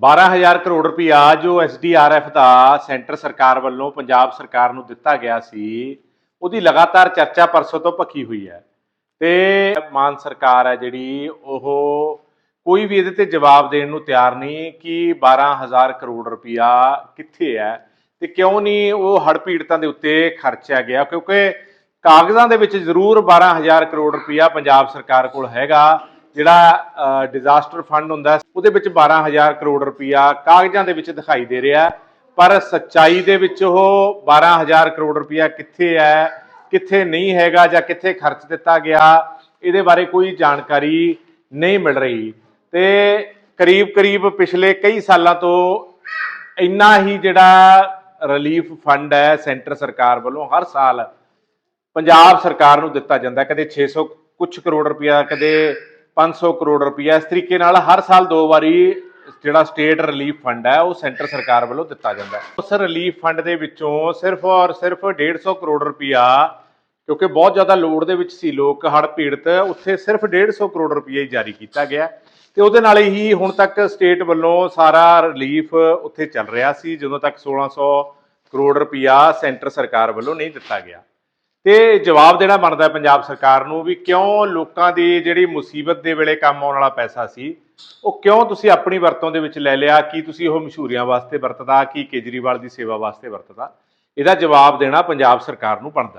12000 ਕਰੋੜ ਰੁਪਇਆ ਜੋ ਐਸਡੀਆਰਐਫ ਦਾ ਸੈਂਟਰ ਸਰਕਾਰ ਵੱਲੋਂ ਪੰਜਾਬ ਸਰਕਾਰ ਨੂੰ ਦਿੱਤਾ ਗਿਆ ਸੀ, ਉਹਦੀ ਲਗਾਤਾਰ ਚਰਚਾ ਪਰਸੋਂ ਤੋਂ ਭਖੀ ਹੋਈ ਹੈ। ਤੇ ਮਾਨ ਸਰਕਾਰ ਹੈ ਜਿਹੜੀ, ਉਹ ਕੋਈ ਵੀ ਇਹਦੇ ਤੇ ਜਵਾਬ ਦੇਣ ਨੂੰ ਤਿਆਰ ਨਹੀਂ ਕਿ 12000 ਕਰੋੜ ਰੁਪਇਆ ਕਿੱਥੇ ਹੈ ਤੇ ਕਿਉਂ ਨਹੀਂ ਉਹ ਹੜ ਪੀੜਤਾਂ ਦੇ ਉੱਤੇ ਖਰਚਿਆ ਗਿਆ, ਕਿਉਂਕਿ ਕਾਗਜ਼ਾਂ ਦੇ ਵਿੱਚ ਜ਼ਰੂਰ 12000 ਕਰੋੜ ਰੁਪਇਆ ਪੰਜਾਬ ਸਰਕਾਰ ਕੋਲ ਹੈਗਾ। ਜਿਹੜਾ ਡਿਜ਼ਾਸਟਰ ਫੰਡ ਹੁੰਦਾ ਉਹਦੇ ਵਿੱਚ 12000 ਕਰੋੜ ਰੁਪਇਆ ਕਾਗਜ਼ਾਂ ਦੇ ਵਿੱਚ ਦਿਖਾਈ ਦੇ ਰਿਹਾ ਪਰ ਸੱਚਾਈ ਦੇ ਵਿੱਚ ਉਹ 12000 ਕਰੋੜ ਰੁਪਇਆ ਕਿੱਥੇ ਹੈ, ਕਿੱਥੇ ਨਹੀਂ ਹੈਗਾ ਜਾਂ ਕਿੱਥੇ ਖਰਚ ਦਿੱਤਾ ਗਿਆ, ਇਹਦੇ ਬਾਰੇ ਕੋਈ ਜਾਣਕਾਰੀ ਨਹੀਂ ਮਿਲ ਰਹੀ ਤੇ ਕਰੀਬ-ਕਰੀਬ ਪਿਛਲੇ ਕਈ ਸਾਲਾਂ ਤੋਂ ਇੰਨਾ ਹੀ ਜਿਹੜਾ ਰਿਲੀਫ ਫੰਡ ਹੈ ਸੈਂਟਰ ਸਰਕਾਰ ਵੱਲੋਂ ਹਰ ਸਾਲ ਪੰਜਾਬ ਸਰਕਾਰ ਨੂੰ ਦਿੱਤਾ ਜਾਂਦਾ ਹੈ। ਕਦੇ 600 ਕੁਝ ਕਰੋੜ ਰੁਪਇਆ, ਕਦੇ 500 ਕਰੋੜ ਰੁਪਇਆ ਇਸ ਤਰੀਕੇ ਨਾਲ ਹਰ ਸਾਲ ਦੋ ਵਾਰੀ ਜਿਹੜਾ ਸਟੇਟ ਰਿਲੀਫ ਫੰਡ ਹੈ, ਉਹ ਸੈਂਟਰ ਸਰਕਾਰ ਵੱਲੋਂ ਦਿੱਤਾ ਜਾਂਦਾ ਹੈ। ਉਸ ਰਿਲੀਫ ਫੰਡ ਦੇ ਵਿੱਚੋਂ ਸਿਰਫ ਔਰ ਸਿਰਫ 150 ਕਰੋੜ ਰੁਪਇਆ ਕਿਉਂਕਿ ਬਹੁਤ ਜ਼ਿਆਦਾ ਲੋੜ ਦੇ ਵਿੱਚ ਸੀ, ਲੋਕ ਹੜ੍ਹ ਪੀੜਤ, ਉੱਥੇ ਸਿਰਫ 150 ਕਰੋੜ ਰੁਪਇਆ ਹੀ ਜਾਰੀ ਕੀਤਾ ਗਿਆ। ਤੇ ਉਹਦੇ ਨਾਲ ਹੀ ਹੁਣ ਤੱਕ ਸਟੇਟ ਵੱਲੋਂ ਸਾਰਾ ਰਿਲੀਫ ਉੱਥੇ ਚੱਲ ਰਿਹਾ ਸੀ, ਜਦੋਂ ਤੱਕ 1600 ਕਰੋੜ ਰੁਪਇਆ ਸੈਂਟਰ ਸਰਕਾਰ ਵੱਲੋਂ ਨਹੀਂ ਦਿੱਤਾ ਗਿਆ। ਤੇ ਜਵਾਬ ਦੇਣਾ ਬਣਦਾ ਪੰਜਾਬ ਸਰਕਾਰ ਨੂੰ ਵੀ ਕਿਉਂ ਲੋਕਾਂ ਦੀ ਜਿਹੜੀ ਮੁਸੀਬਤ ਦੇ ਵੇਲੇ ਕੰਮ ਆਉਣ ਵਾਲਾ ਪੈਸਾ ਸੀ, ਉਹ ਕਿਉਂ ਤੁਸੀਂ ਆਪਣੀ ਵਰਤੋਂ ਦੇ ਵਿੱਚ ਲੈ ਲਿਆ? ਕੀ ਤੁਸੀਂ ਉਹ ਮਸ਼ਹੂਰੀਆਂ ਵਾਸਤੇ ਵਰਤਦਾ? ਕੀ ਕੇਜਰੀਵਾਲ ਦੀ ਸੇਵਾ ਵਾਸਤੇ ਵਰਤਦਾ? ਇਹਦਾ ਜਵਾਬ ਦੇਣਾ ਪੰਜਾਬ ਸਰਕਾਰ ਨੂੰ ਬਣਦਾ